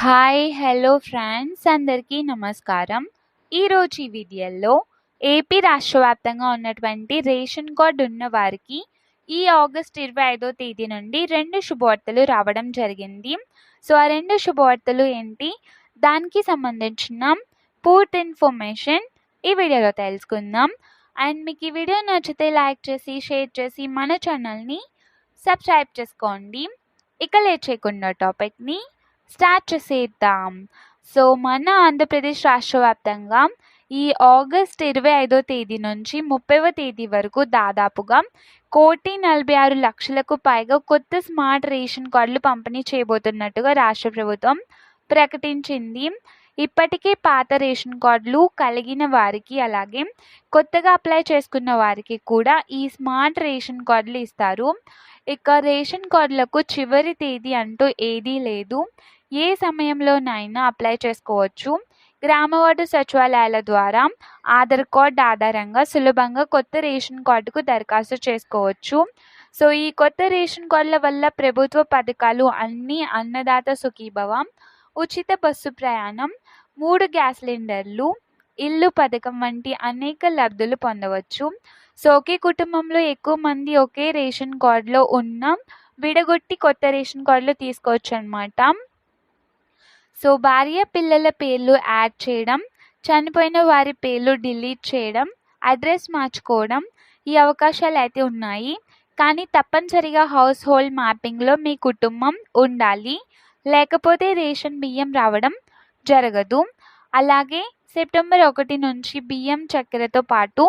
Hi hello friends అందరికీ నమస్కారం. ఈరోజు ఈ వీడియోలో ఏపీ రాష్ట్ర వ్యాప్తంగా ఉన్నటువంటి రేషన్ కార్డు ఉన్న వారికి ఈ ఆగస్ట్ ఇరవై ఐదో తేదీ నుండి రెండు శుభవార్తలు రావడం జరిగింది. సో ఆ రెండు శుభవార్తలు ఏంటి? దానికి సంబంధించిన పూర్తి ఇన్ఫర్మేషన్ ఈ వీడియోలో తెలుసుకుందాం. అండ్ మీకు ఈ వీడియో నచ్చితే లైక్ చేసి షేర్ చేసి మన ఛానల్ని సబ్స్క్రైబ్ చేసుకోండి. ఇక లేట్ చేయకుండా టాపిక్ని స్టార్ట్ చేసేద్దాం. సో మన ఆంధ్రప్రదేశ్ రాష్ట్ర వ్యాప్తంగా ఈ ఆగస్ట్ ఇరవై ఐదో తేదీ నుంచి ముప్పైవ తేదీ వరకు దాదాపుగా కోటి నలభై ఆరు లక్షలకు పైగా కొత్త స్మార్ట్ రేషన్ కార్డులు పంపిణీ చేయబోతున్నట్టుగా రాష్ట్ర ప్రభుత్వం ప్రకటించింది. ఇప్పటికే పాత రేషన్ కార్డులు కలిగిన వారికి అలాగే కొత్తగా అప్లై చేసుకున్న వారికి కూడా ఈ స్మార్ట్ రేషన్ కార్డులు ఇస్తారు. ఇక రేషన్ కార్డులకు చివరి తేదీ అంటూ ఏదీ లేదు. ఏ సమయంలోనైనా అప్లై చేసుకోవచ్చు. గ్రామ వార్డు సచివాలయాల ద్వారా ఆధార్ కార్డ్ ఆధారంగా సులభంగా కొత్త రేషన్ కార్డుకు దరఖాస్తు చేసుకోవచ్చు. సో ఈ కొత్త రేషన్ కార్డుల వల్ల ప్రభుత్వ పథకాలు అన్నీ అన్నదాత సుఖీభవ ఉచిత బస్సు ప్రయాణం మూడు గ్యాస్ సిలిండర్లు ఇల్లు పథకం వంటి అనేక లబ్ధులు పొందవచ్చు. సో ఒకే కుటుంబంలో ఎక్కువ మంది ఒకే రేషన్ కార్డులో ఉన్న విడగొట్టి కొత్త రేషన్ కార్డులు తీసుకోవచ్చు అనమాట సో భార్య పిల్లల పేర్లు యాడ్ చేయడం చనిపోయిన వారి పేర్లు డిలీట్ చేయడం అడ్రస్ మార్చుకోవడం ఈ అవకాశాలు అయితే ఉన్నాయి. కానీ తప్పనిసరిగా హౌస్ హోల్డ్ మ్యాపింగ్లో మీ కుటుంబం ఉండాలి. లేకపోతే రేషన్ బియ్యం రావడం జరగదు. అలాగే సెప్టెంబర్ ఒకటి నుంచి బియ్యం చక్కెరతో పాటు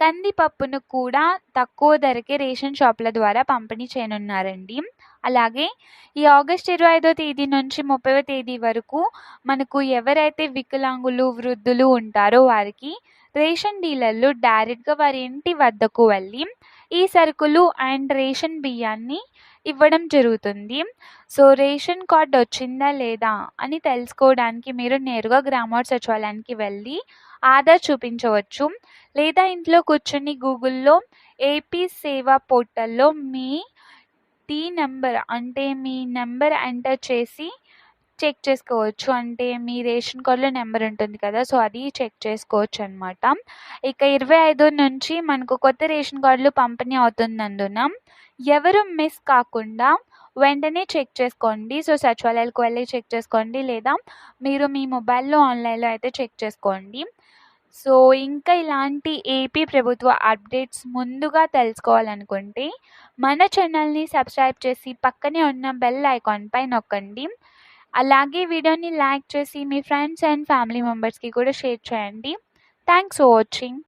కందిపప్పును కూడా తక్కువ ధరకే రేషన్ షాపుల ద్వారా పంపిణీ చేయనున్నారండి. అలాగే ఈ ఆగస్ట్ ఇరవై ఐదో తేదీ నుంచి ముప్పైవ తేదీ వరకు మనకు ఎవరైతే వికలాంగులు వృద్ధులు ఉంటారో వారికి రేషన్ డీలర్లు డైరెక్ట్గా వారి ఇంటి వద్దకు వెళ్ళి ఈ సరుకులు అండ్ రేషన్ బియ్యాన్ని ఇవ్వడం జరుగుతుంది. సో రేషన్ కార్డ్ వచ్చిందా లేదా అని తెలుసుకోవడానికి మీరు నేరుగా గ్రామ సచివాలయానికి వెళ్ళి ఆధార్ చూపించవచ్చు. లేదా ఇంట్లో కూర్చొని గూగుల్లో ఏపీ సేవా పోర్టల్లో మీ టీ నెంబర్ అంటే మీ నెంబర్ ఎంటర్ చేసి చెక్ చేసుకోవచ్చు. అంటే మీ రేషన్ కార్డులో నెంబర్ ఉంటుంది కదా సో అది చెక్ చేసుకోవచ్చు అనమాట ఇక ఇరవై ఐదు నుంచి మనకు కొత్త రేషన్ కార్డులు పంపిణీ అవుతున్నందున ఎవరు మిస్ కాకుండా వెంటనే చెక్ చేసుకోండి. సో సచివాలయాలకు వెళ్ళి చెక్ చేసుకోండి. లేదా మీరు మీ మొబైల్లో ఆన్లైన్లో అయితే చెక్ చేసుకోండి. సో ఇంకా ఇలాంటి ఏపీ ప్రభుత్వ అప్డేట్స్ ముందుగా తెలుసుకోవాలనుకుంటే మన ఛానల్ని సబ్స్క్రైబ్ చేసి పక్కనే ఉన్న బెల్ ఐకాన్పై నొక్కండి. అలాగే వీడియోని లైక్ చేసి మీ ఫ్రెండ్స్ అండ్ ఫ్యామిలీ మెంబర్స్కి కూడా షేర్ చేయండి. Thanks for watching.